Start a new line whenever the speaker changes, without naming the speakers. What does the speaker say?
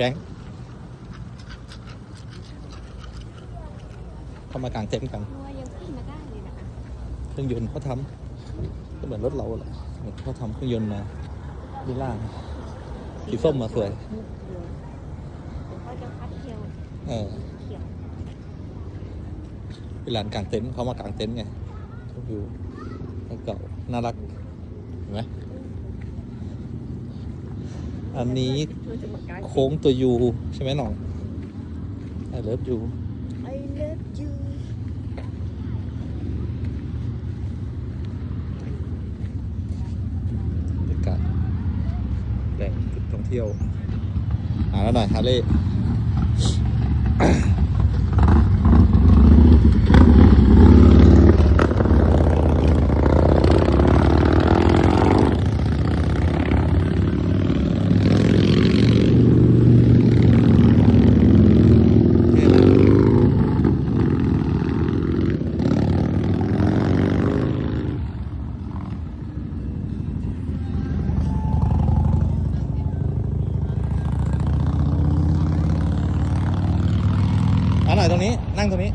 ก๊งเข้ามากางเต็นท์กัน
ยังขึ้นมาได้เลยนะคะ
เครื่องยนต์เขาทำก็เหมือนรถเราแหละเหมือนเขาทำเครื่องยนต์มาดีล่างสีส้มมาสวย
เอ
อ
เป็
นร้านกางเต็นท์เขามากางเต็นท์ไงวิวเก่าน่ารักเห็นไหม อันนี้
เราจะมากาง
โค้งตัวยูใช่ไหมน้อง I love you
ไอเลิฟยู
บรรยากาศแหล่งจุดท่องเที่ยวหาแล้วหน่อยฮาเล่เอา หน่อยตรงนี้ นั่งตรงนี้